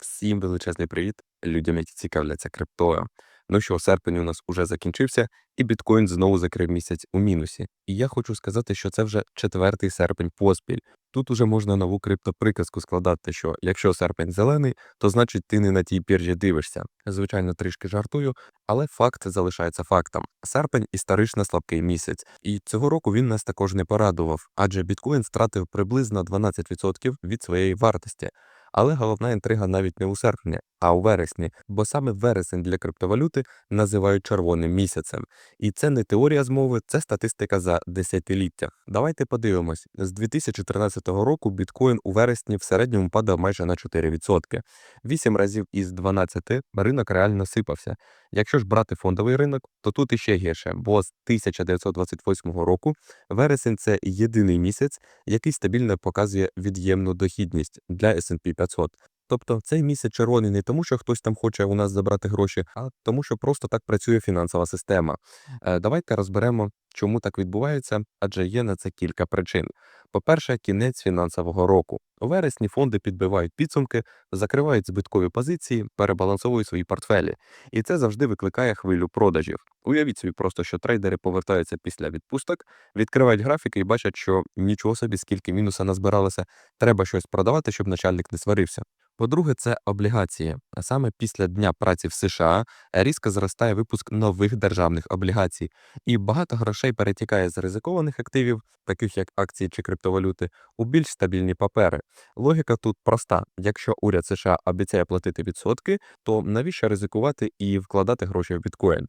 Всім величезний привіт людям, які цікавляться криптою. Ну що, серпень у нас уже закінчився, і біткоін знову закрив місяць у мінусі. І я хочу сказати, що це вже четвертий серпень поспіль. Тут уже можна нову криптоприказку складати, що якщо серпень зелений, то значить ти не на тій біржі дивишся. Звичайно, трішки жартую, але факт залишається фактом. Серпень історично слабкий місяць, і цього року він нас також не порадував, адже біткоін втратив приблизно 12% від своєї вартості. Але головна інтрига навіть не у серпні, а у вересні, бо саме вересень для криптовалюти називають червоним місяцем. І це не теорія змови, це статистика за десятиліття. Давайте подивимось: з 2013 року біткоін у вересні в середньому падав майже на 4%. Вісім разів із 12 ринок реально сипався. Якщо ж брати фондовий ринок, то тут іще гірше, бо з 1928 року вересень це єдиний місяць, який стабільно показує від'ємну дохідність для S&P 500. Тобто цей місяць червоний не тому, що хтось там хоче у нас забрати гроші, а тому, що просто так працює фінансова система. Е, Давайте розберемо, чому так відбувається, адже є на це кілька причин. По-перше, кінець фінансового року. У вересні фонди підбивають підсумки, закривають збиткові позиції, перебалансовують свої портфелі. І це завжди викликає хвилю продажів. Уявіть собі просто, що трейдери повертаються після відпусток, відкривають графіки і бачать, що нічого собі, скільки мінуса назбиралося, треба щось продавати, щоб начальник не сварився. По-друге, це облігації. А саме після Дня праці в США різко зростає випуск нових державних облігацій, і багато грошей перетікає з ризикованих активів, таких як акції чи криптовалюти, у більш стабільні папери. Логіка тут проста: якщо уряд США обіцяє платити відсотки, то навіщо ризикувати і вкладати гроші в біткоін?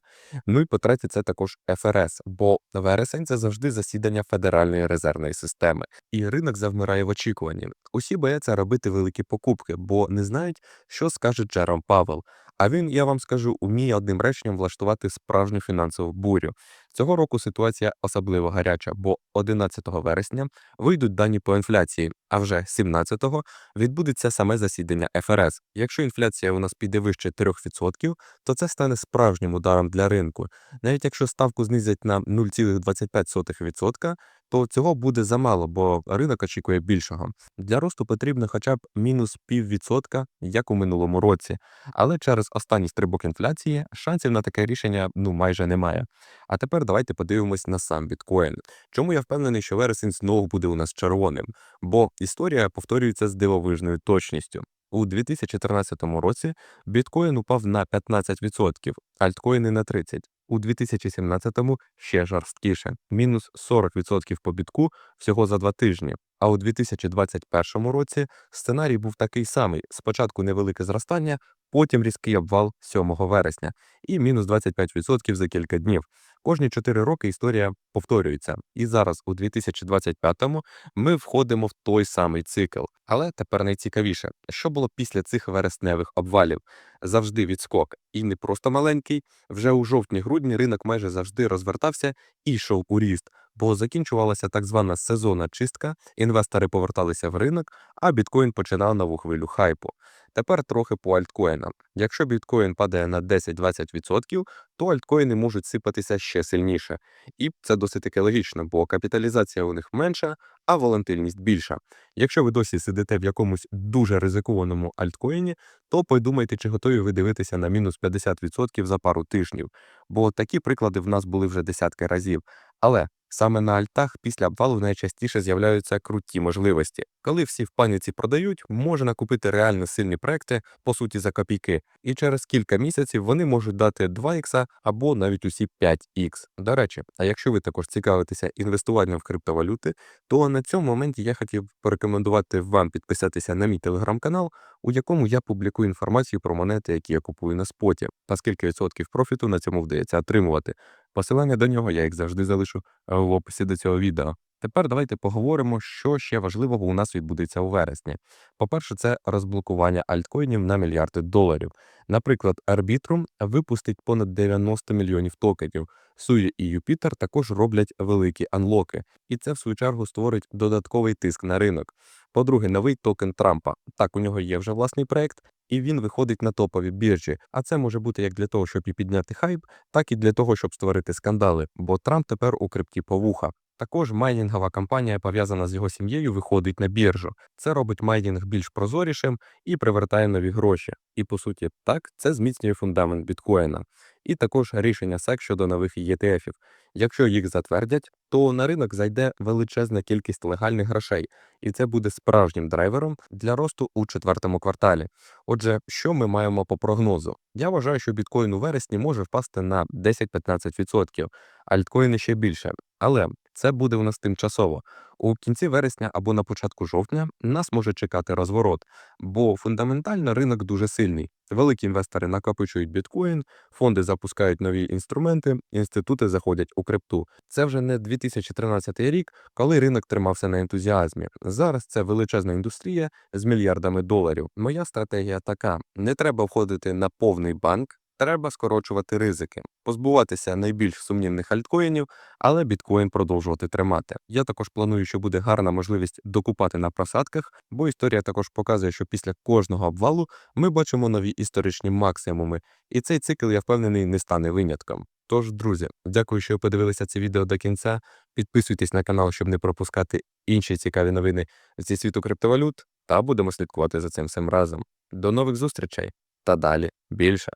Ну і по-третє, це також ФРС, бо вересень це завжди засідання Федеральної резервної системи, і ринок завмирає в очікуванні. Усі бояться робити великі покупки, бо не знають, що скаже Джером Павел. А він, я вам скажу, уміє одним реченням влаштувати справжню фінансову бурю. Цього року ситуація особливо гаряча, бо 11 вересня вийдуть дані по інфляції, а вже 17-го відбудеться саме засідання ФРС. Якщо інфляція у нас піде вище 3%, то це стане справжнім ударом для ринку. Навіть якщо ставку знизять на 0,25%, то цього буде замало, бо ринок очікує більшого. Для росту потрібно хоча б мінус піввідсотка, як у минулому році. Але через останній стрибок інфляції шансів на таке рішення ну майже немає. А тепер давайте подивимось на сам біткоін. Чому я впевнений, що вересень знову буде у нас червоним? Бо історія повторюється з дивовижною точністю. У 2013 році біткоін упав на 15%, альткоїни на 30%. У 2017-му ще жорсткіше мінус 40% по бітку всього за два тижні. А у 2021 році сценарій був такий самий: спочатку невелике зростання, потім різкий обвал 7 вересня і мінус 25% за кілька днів. Кожні 4 роки історія повторюється. І зараз, у 2025-му, ми входимо в той самий цикл. Але тепер найцікавіше, що було після цих вересневих обвалів. Завжди відскок, і не просто маленький. Вже у жовтні-грудні ринок майже завжди розвертався і йшов у ріст, бо закінчувалася так звана сезонна чистка, інвестори поверталися в ринок, а біткоін починав нову хвилю хайпу. Тепер трохи по альткоїнам. Якщо біткоін падає на 10-20%, то альткоїни можуть сипатися ще сильніше. І це досить таки логічно, бо капіталізація у них менша, а волатильність більша. Якщо ви досі сидите в якомусь дуже ризикованому альткоїні, то подумайте, чи готові ви дивитися на мінус 50% за пару тижнів, бо такі приклади в нас були вже десятки разів. Але саме на альтах після обвалу найчастіше з'являються круті можливості. Коли всі в паніці продають, можна купити реально сильні проекти, по суті, за копійки, і через кілька місяців вони можуть дати 2 ікса або навіть усі 5х. До речі, а якщо ви також цікавитеся інвестуванням в криптовалюти, то на цьому моменті я хотів порекомендувати вам підписатися на мій телеграм-канал, у якому я публікую інформацію про монети, які я купую на споті, та скільки відсотків профіту на цьому вдається отримувати. Посилання до нього я, як завжди, залишу е, в описі до цього відео. Тепер давайте поговоримо, що ще важливого у нас відбудеться у вересні. По-перше, це розблокування альткоїнів на мільярди доларів. Наприклад, Arbitrum випустить понад 90 мільйонів токенів. Суї і Юпітер також роблять великі анлоки, і це в свою чергу створить додатковий тиск на ринок. По-друге, новий токен Трампа. Так, у нього є вже власний проект, і він виходить на топові біржі. А це може бути як для того, щоб і підняти хайп, так і для того, щоб створити скандали. Бо Трамп тепер у крипті повуха. Також майнінгова компанія, пов'язана з його сім'єю, виходить на біржу. Це робить майнінг більш прозорішим і привертає нові гроші. І по суті, так це зміцнює фундамент біткоїна. І також рішення SEC щодо нових ETF-ів. Якщо їх затвердять, то на ринок зайде величезна кількість легальних грошей, і це буде справжнім драйвером для росту у четвертому кварталі. Отже, що ми маємо по прогнозу? Я вважаю, що біткоін у вересні може впасти на 10-15%, альткоїни ще більше. Але це буде у нас тимчасово. У кінці вересня або на початку жовтня нас може чекати розворот, бо фундаментально ринок дуже сильний. Великі інвестори накопичують біткоін, фонди запускають нові інструменти, інститути заходять у крипту. Це вже не 2013 рік, коли ринок тримався на ентузіазмі. Зараз це величезна індустрія з мільярдами доларів. Моя стратегія така: не треба входити на повний банк. Треба скорочувати ризики, позбуватися найбільш сумнівних альткоїнів, але біткоін продовжувати тримати. Я також планую, що буде гарна можливість докупати на просадках, бо історія також показує, що після кожного обвалу ми бачимо нові історичні максимуми, і цей цикл, я впевнений, не стане винятком. Тож, друзі, дякую, що подивилися це відео до кінця. Підписуйтесь на канал, щоб не пропускати інші цікаві новини зі світу криптовалют, та будемо слідкувати за цим всім разом. До нових зустрічей та далі більше.